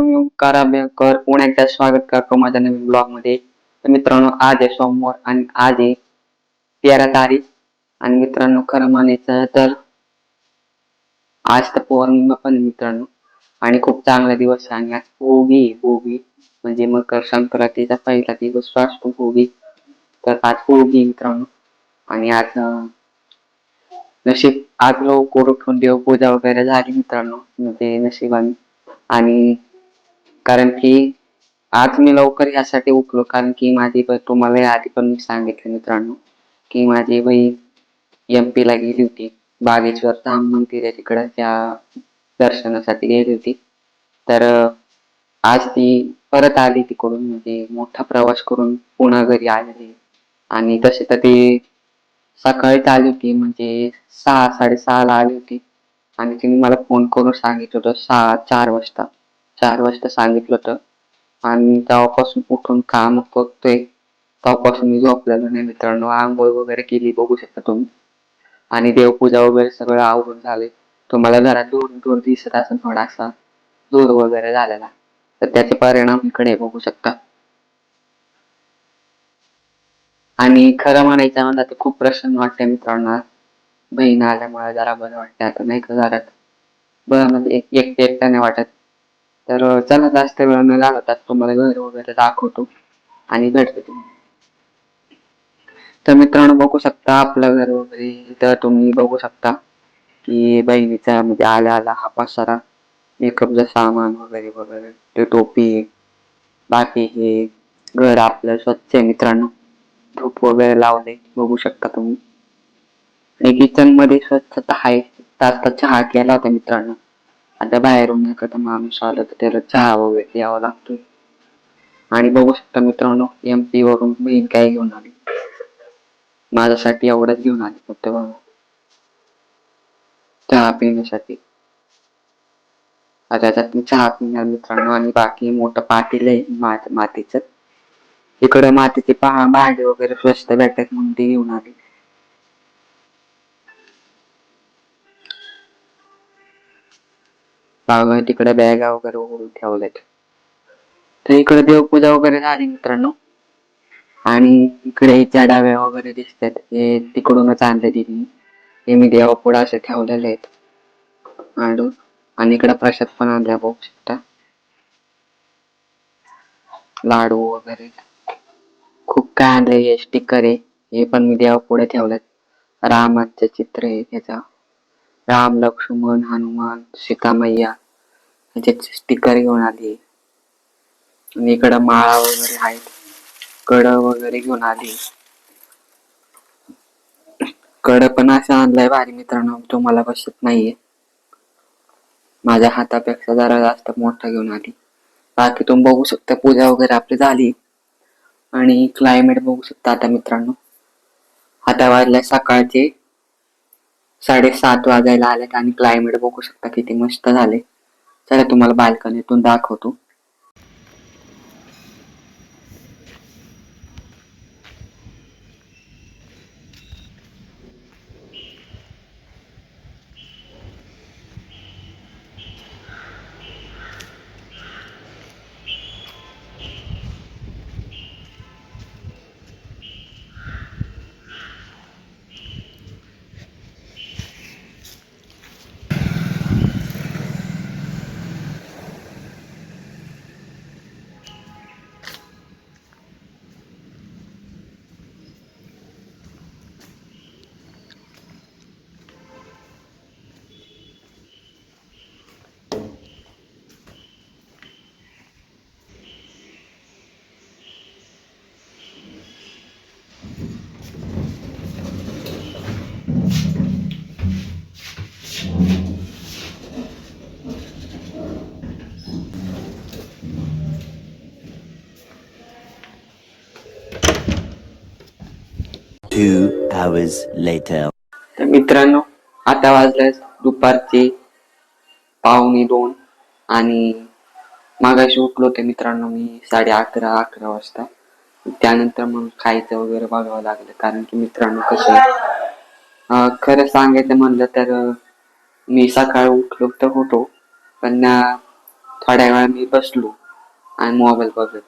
कराबेकर पुन्हा एकदा स्वागत करतो माझ्या नवीन ब्लॉगमध्ये तर मित्रांनो आज आहे सोमवार आणि आज आहे तेरा तारीख. आणि मित्रांनो खरं मानायचं तर आज तर पौर्णिमा पण मित्रांनो. आणि खूप चांगला दिवस आहे आणि आज भोगी आहे, भोगी म्हणजे मकर संक्रांतीचा पहिला दिवस असतो भोगी तर आज भोगी आहे मित्रांनो. आणि आज नशीब आज लवकर देव देवपूजा वगैरे झाली मित्रांनो. म्हणजे नशिबाने. आणि कारण की आज मी लवकर यासाठी उठलो. कारण की माझी तुम्हाला या आधी पण मी सांगितलं मित्रांनो की माझी बहीण एम पीला गेली होती. बागेश्वर धाम मंदिर आहे तिकडं त्या दर्शनासाठी गेली होती. तर आज ती परत आली तिकडून म्हणजे मोठा प्रवास करून पुन्हा घरी आलेली आणि तसे तर ती सकाळीच आली होती म्हणजे सहा साडेसहाला आली होती. आणि तिने मला फोन करून सांगितलं होतं सहा चार वाजता. चार वाजता सांगितलं होतं. आणि तेव्हापासून उठून काम बघतोय. तेव्हापासून मी झोपलेलो नाही मित्रांनो. आंघोळ वगैरे केली बघू शकता तुम्ही. आणि देवपूजा वगैरे सगळं आवरून झाले तुम्हाला घरात दूर दूर दिसत असेल थोडासा. दूर वगैरे झालेला. तर त्याचे परिणाम इकडे बघू शकता. आणि खरं म्हणायचं म्हणतात खूप प्रसन्न वाटते मित्रांना. बहीण आल्यामुळे जरा बरं वाटतं आता नाही का घरात? बरं म्हणजे एक एकटे वाटत तर चला जास्त वेळ न लागतात तुम्हाला घर वगैरे दाखवतो आणि भेटतो तुम्ही. तर मित्रांनो बघू शकता आपलं घर वगैरे इथं तुम्ही बघू शकता की बहिणीचा म्हणजे आल्या आला हा पसारा. मेकअपचं सामान वगैरे वगैरे ते टोपी बाकी हे घर आपलं स्वच्छ आहे मित्रांनो. धूप वगैरे लावले बघू शकता तुम्ही. आणि किचनमध्ये स्वच्छता आहे. आता चहा केला होता मित्रांनो. आता बाहेरून एखादा माणूस आला तर त्याला चहा वगैरे यावं लागतो आणि बघू शकता मित्रांनो एम पी वरून बहीण काय घेऊन आली. माझ्यासाठी एवढंच घेऊन आली फक्त बघा. चहा पिण्यासाठी. आता त्याच्यात मी चहा पिणार मित्रांनो आणि बाकी मोठं पाटील आहे मातीचं इकडं मातीचे पहा भांडे वगैरे स्वस्त भेटतात म्हणून ते घेऊन आली. बाबा तिकडे बॅगा वगैरे उघडून ठेवल्यात तर इकडे देवपूजा वगैरे झाली मित्रांनो. आणि इकडे त्या डाव्या वगैरे दिसतात. हे तिकडूनच आणले तिने. हे मी देवापुढे असे ठेवलेले आहेत. आणून आणि इकडे प्रसाद पण आणल्या बघू शकता. लाडू वगैरे. खूप काय आणले हे स्टिकर आहे. हे पण मी देवापुढे ठेवलेत. रामाचं चित्र आहे त्याचा. राम लक्ष्मण हनुमान सीता मैया स्टिकर घेऊन आली. आणि इकडं माळा वगैरे आहेत. कड वगैरे घेऊन आली. कड पण असं आणलंय भारी मित्रांनो. तुम्हाला बसत नाहीये. माझ्या हातापेक्षा जरा जास्त मोठा घेऊन आली. बाकी तुम्ही बघू शकता पूजा वगैरे आपली झाली. आणि क्लायमेट बघू शकता आता मित्रांनो. आता वाजल्या सकाळचे साडेसात वाजायला आलेत आणि क्लायमेट बघू शकता किती मस्त झाले चला तुम्हाला बाल्कनीतून दाखवतो. तर मित्रांनो आता वाजले दुपारचे पावणे दोन आणि मागाशी उठलो होते मित्रांनो मी साडे अकरा अकरा वाजता. त्यानंतर मग खायचं वगैरे बघावं लागलं. कारण की मित्रांनो कसे खरं सांगायचं म्हणलं तर मी सकाळी उठलो तर होतो पण थोड्या वेळा मी बसलो आणि मोबाईल बघत.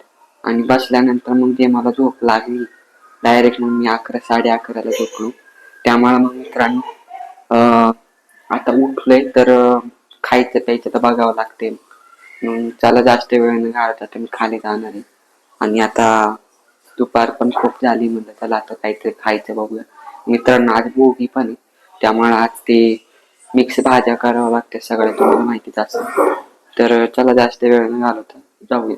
आणि बसल्यानंतर मग ते मला झोप लागली. डायरेक्ट मग मी अकरा साडे अकराला झोपलो. त्यामुळे मग मित्रांनो आता उठलोय तर खायचं प्यायचं तर बघावं लागते. मग चला जास्त वेळ न घालता मी खाली जाणार आहे. आणि आता दुपार पण खूप झाली म्हणलं चला आता काहीतरी खायचं बघूया. मित्रांनो आज भोगी पण आहे. त्यामुळे आज ते मिक्स भाज्या कराव्या लागते सगळ्या तुम्हाला माहितीच असेल. तर चला जास्त वेळ न घालवता जाऊया.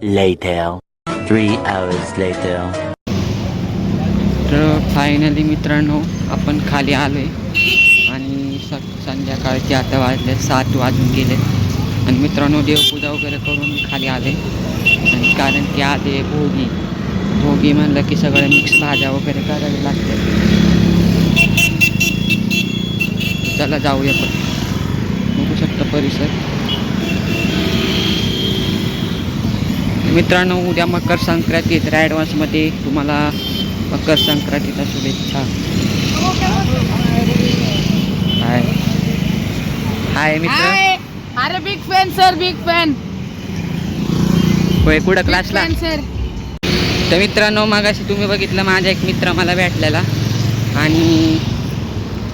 Later. Three hours later. तर फायनली मित्रांनो आपण खाली आलो आहे आणि स संध्याकाळचे आता वाजले सात वाजून गेले. आणि मित्रांनो देवपूजा वगैरे करून खाली आले आणि कारण की आज आहे भोगी. भोगी म्हणलं की सगळं मिक्स भाज्या वगैरे करावी लागते. चला जाऊया पण बघू शकता परिसर. मित्रांनो उद्या मकर संक्रांती तर ॲडव्हान्समध्ये तुम्हाला मकर संक्रांतीच्या शुभेच्छा. हाय. हाय मित्र. हाय. अरे big fan sir big fan होय कुठं क्लासला फॅन सर तर मित्रांनो मागाशी तुम्ही बघितलं माझा एक मित्र मला भेटलेला. आणि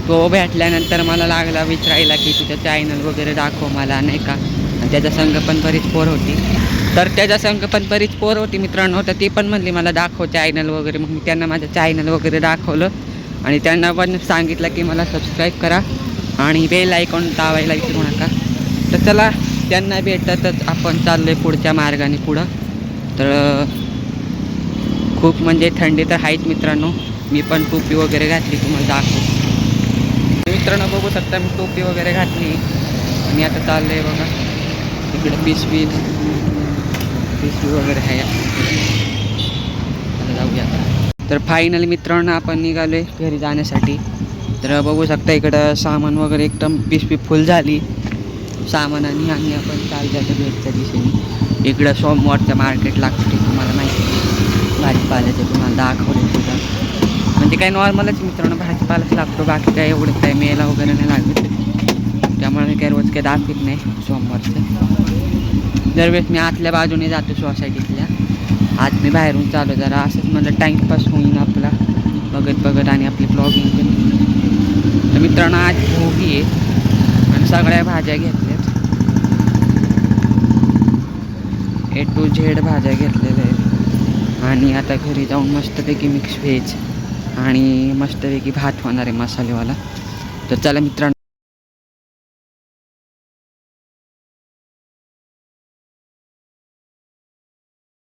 तो भेटल्यानंतर मला लागला विचारायला की तुझं चॅनल वगैरे दाखव मला नाही का? त्याचा संघ पण बरीच पोर होती. तर त्याचा संघ पण बरीच पोर होती मित्रांनो. तर ती पण म्हणली मला दाखव चॅनल वगैरे. मग मी त्यांना माझं चॅनल वगैरे दाखवलं. आणि त्यांना पण सांगितलं की मला सबस्क्राईब करा आणि बेल आयकॉन दाबायला विसरू नका. तर चला त्यांना भेटतच आपण चाललो आहे पुढच्या मार्गाने पुढं. तर खूप म्हणजे थंडी तर आहेच मित्रांनो. मी पण टोपी वगैरे घातली तुम्हाला दाखव. मित्रांनो बघू शकता मी टोपी वगैरे घातली. आणि आता चाललंय बघा. पिशवी पिशवी वगैरे आहे. आता जाऊया तर फायनल मित्रांनो आपण निघालो आहे घरी जाण्यासाठी. तर बघू शकता इकडं सामान वगैरे एकदम पिशवी फुल झाली. सामानाने आणि आपण काल जातो भेटच्या दिशेने. इकडं सोमवारचं मार्केट लागते तुम्हाला माहिती आहे. भाजीपाल्याचे तुम्हाला दाखवले सुद्धा. म्हणजे काही नॉर्मलच मित्रांनो भाजीपालाच लागतो बाकी काय एवढं काय मेला वगैरे नाही लागत. त्यामुळे मी काही रोज काही दाखवत नाही सोमवारचं. दरवेळेस मी आतल्या बाजूने जातो सोसायटीतल्या आज मी बाहेरून चालू जरा असंच मला टाईमपास होईन आपला. बघत बघत आणि आपली ब्लॉगिंग तर मित्रांनो आज भोगी आहे. आणि सगळ्या भाज्या घेतल्यात. ए टू झेड भाज्या घेतलेल्या आहेत. आणि आता घरी जाऊन मस्तपैकी मिक्स व्हेज आणि मस्तपैकी भात होणार आहे मसालेवाला. तर चला मित्रांनो